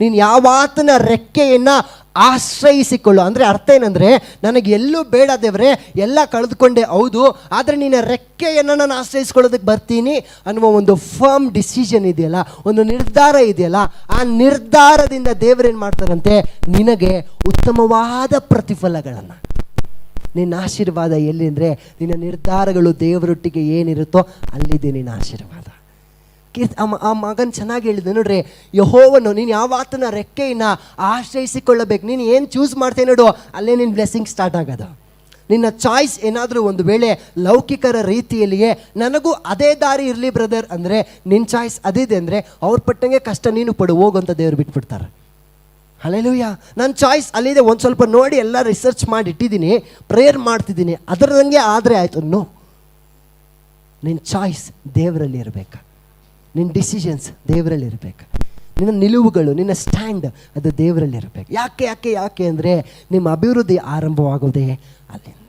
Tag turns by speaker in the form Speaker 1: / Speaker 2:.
Speaker 1: ನೀನು ಯಾವಾತನ ರೆಕ್ಕೆಯನ್ನು ಆಶ್ರಯಿಸಿಕೊಳ್ಳು. ಅಂದರೆ ಅರ್ಥ ಏನಂದರೆ, ನನಗೆ ಎಲ್ಲೂ ಬೇಡ ದೇವರೇ, ಎಲ್ಲ ಕಳೆದುಕೊಂಡೆ ಹೌದು, ಆದರೆ ನಿನ್ನ ರೆಕ್ಕೆಯನ್ನು ನಾನು ಆಶ್ರಯಿಸ್ಕೊಳ್ಳೋದಕ್ಕೆ ಬರ್ತೀನಿ ಅನ್ನುವ ಒಂದು ಫರ್ಮ್ ಡಿಸಿಷನ್ ಇದೆಯಲ್ಲ, ಒಂದು ನಿರ್ಧಾರ ಇದೆಯಲ್ಲ, ಆ ನಿರ್ಧಾರದಿಂದ ದೇವರೇನು ಮಾಡ್ತಾರಂತೆ? ನಿನಗೆ ಉತ್ತಮವಾದ ಪ್ರತಿಫಲಗಳನ್ನು. ನಿನ್ನ ಆಶೀರ್ವಾದ ಎಲ್ಲಿ ಅಂದರೆ, ನಿನ್ನ ನಿರ್ಧಾರಗಳು ದೇವರೊಟ್ಟಿಗೆ ಏನಿರುತ್ತೋ ಅಲ್ಲಿದೆ ನಿನ್ನ ಆಶೀರ್ವಾದ. ಕೀರ್ತ್ ಆ ಮಗನ್ ಚೆನ್ನಾಗಿ ಹೇಳಿದ ನೋಡ್ರಿ, ಯಹೋವನು, ನೀನು ಯಾವ ಆತನ ರೆಕ್ಕೆಯನ್ನು ಆಶ್ರಯಿಸಿಕೊಳ್ಳಬೇಕು, ನೀನು ಏನು ಚೂಸ್ ಮಾಡ್ತೇನೆ ನೋಡು, ಅಲ್ಲೇ ನಿನ್ನ ಬ್ಲೆಸ್ಸಿಂಗ್ ಸ್ಟಾರ್ಟ್ ಆಗೋದು. ನಿನ್ನ ಚಾಯ್ಸ್ ಏನಾದರೂ ಒಂದು ವೇಳೆ ಲೌಕಿಕರ ರೀತಿಯಲ್ಲಿಯೇ ನನಗೂ ಅದೇ ದಾರಿ ಇರಲಿ ಬ್ರದರ್ ಅಂದರೆ ನಿನ್ನ ಚಾಯ್ಸ್ ಅದಿದೆ ಅಂದರೆ ಅವ್ರ ಪಟ್ಟಂಗೆ ಕಷ್ಟ ನೀನು ಪಡು ಹೋಗುವಂಥ ಅಂತ ದೇವ್ರು ಬಿಟ್ಬಿಡ್ತಾರೆ. ಹಲೆಲೂಯ ನನ್ನ ಚಾಯ್ಸ್ ಅಲ್ಲಿದೆ, ಒಂದು ಸ್ವಲ್ಪ ನೋಡಿ ಎಲ್ಲ ರಿಸರ್ಚ್ ಮಾಡಿ ಇಟ್ಟಿದ್ದೀನಿ ಪ್ರೇಯರ್ ಮಾಡ್ತಿದ್ದೀನಿ, ಅದರದಂಗೆ ಆದರೆ ಆಯಿತು ನೋ ನಿನ್ನ ಚಾಯ್ಸ್ ದೇವರಲ್ಲಿ ಇರಬೇಕು? ನಿನ್ನ ಡಿಸಿಷನ್ಸ್ ದೇವರಲ್ಲಿ ಇರಬೇಕು ನಿನ್ನ ನಿಲುವುಗಳು, ನಿನ್ನ ಸ್ಟ್ಯಾಂಡ್ ಅದು ದೇವರಲ್ಲಿ ಇರಬೇಕು ಯಾಕೆ ಯಾಕೆ ಯಾಕೆ ಅಂದರೆ ನಿಮ್ಮ ಅಭಿವೃದ್ಧಿ ಆರಂಭವಾಗೋದೇ ಅಲ್ಲಿಂದ.